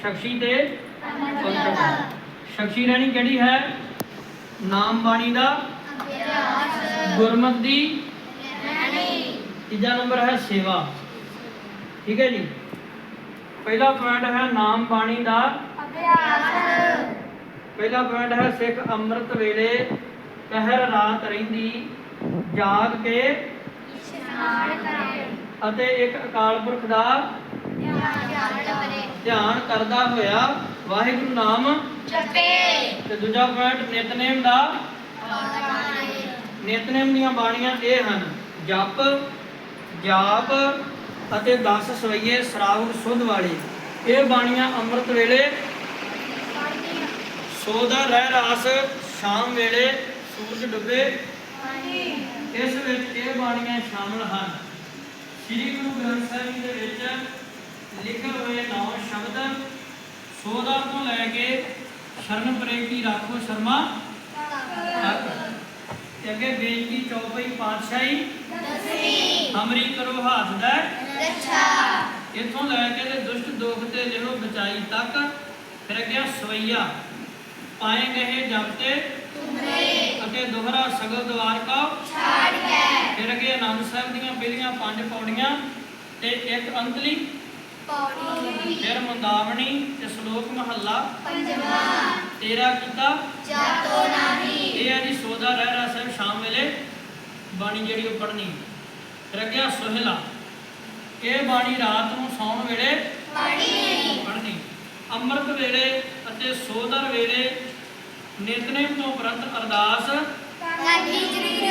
ਸ਼ਖਸੀ ਤੇ ਸ਼ਖਸੀ ਰਹਿਣੀ ਕਿਹੜੀ ਹੈ? ਨਾਮ ਬਾਣੀ ਦਾ। ਗੁਰਮਤ ਦੀ। ਤੀਜਾ ਨੰਬਰ ਹੈ ਸੇਵਾ। ਠੀਕ ਹੈ ਜੀ। ਪਹਿਲਾ ਪੁਆਇੰਟ ਹੈ ਨਾਮ ਬਾਣੀ ਦਾ। ਪਹਿਲਾ ਪੁਆਇੰਟ ਹੈ ਸਿੱਖ ਅੰਮ੍ਰਿਤ ਵੇਲੇ ਪਹਿਰ ਰਾਤ ਰਹਿੰਦੀ ਜਾਗ ਕੇ ਅਤੇ ਇੱਕ ਅਕਾਲ ਪੁਰਖ ਦਾ ਧਿਆਨ। ਕਰਦਾ ਹੋਇਆ ਵਾਹਿਗੁਰੂ ਨਾਮ ਤੇ ਦੂਜਾ ਪੁਆਇੰਟ ਨਿਤਨੇਮ ਦਾ ਨਿਤਨੇਮ ਦੀਆਂ ਬਾਣੀਆਂ ਇਹ ਹਨ ਜਪ ਜਾਪ ਅਤੇ 10 ਸਵਈਏ ਸਰਾਹੁਲ ਸੁਧ ਵਾਲੇ। ਇਹ ਬਾਣੀਆਂ ਅੰਮ੍ਰਿਤ ਵੇਲੇ ਸੋਦਾ ਰਹਿ ਰਾਸ ਸ਼ਾਮ ਵੇਲੇ ਸੂਰਜ ਡੁੱਬੇ। ਇਸ ਵਿੱਚ ਇਹ ਬਾਣੀਆਂ ਸ਼ਾਮਲ ਹਨ। ਸ੍ਰੀ ਗੁਰੂ ਗ੍ਰੰਥ ਸਾਹਿਬ ਜੀ ਦੇ ਵਿੱਚ ਲਿਖੇ 16 ਤੋਂ ਲੈ ਕੇ ਸ਼ਰਨ ਪ੍ਰੇਮੀ ਰਾਖੋ ਸ਼ਰਮਾ। ਤੱਕ ਅੱਗੇ ਬੇਨਤੀ ਚੌਪਈ ਪਾਤਸ਼ਾਹੀ। ਦਸਵੀਂ ਅਮਰੀ ਕਰੋ ਹੱਥ ਦਾ। ਰੱਛਾ। ਇਥੋਂ ਲੈ ਕੇ ਤੇ ਦੁਸ਼ਟ ਦੋਖ ਤੇ ਲਿਓ ਬਚਾਈ ਤੱਕ ਫਿਰ ਅੱਗੇ ਸਵਈਆ। ਪਾਏ ਗਏ ਜਪਤੇ ਤੁਮਰੇ ਅਤੇ ਦੁਹਰਾ ਸਗਲ ਦਵਾਰ ਕਾ ਛਾੜ ਕੇ ਫਿਰ ਅੱਗੇ ਅਨੰਦ ਸਾਹਿਬ ਦੀਆਂ ਪਹਿਲੀਆਂ ਪੰਜ ਪੌੜੀਆਂ ਤੇ ਇੱਕ ਅੰਤਲੀ। ਫਿਰ ਮੁੰਦਾਵਣੀ ਤੇ ਸ਼ਲੋਕ ਮਹੱਲਾ। ਤੇਰਾ ਕੀਤਾ। ਇਹ ਹੈ ਜੀ ਸੋਦਾ ਰਹਿ ਰਹਾ ਸਾਹਿਬ ਸ਼ਾਮ ਵੇਲੇ ਬਾਣੀ ਜਿਹੜੀ ਉਹ ਪੜ੍ਹਨੀ। ਫਿਰ ਅੱਗੇ ਸੋਹਿਲਾ। ਇਹ ਬਾਣੀ ਰਾਤ ਨੂੰ ਸੌਣ ਵੇਲੇ ਪੜ੍ਹਨੀ। ਅੰਮ੍ਰਿਤ ਵੇਲੇ ਅਤੇ ਸੋਦਰ ਵੇਲੇ ਨਿਤਨੇਮ ਤੋਂ ਉਪਰੰਤ ਅਰਦਾਸ ਕਰਨੀ ਜ਼ਰੂਰੀ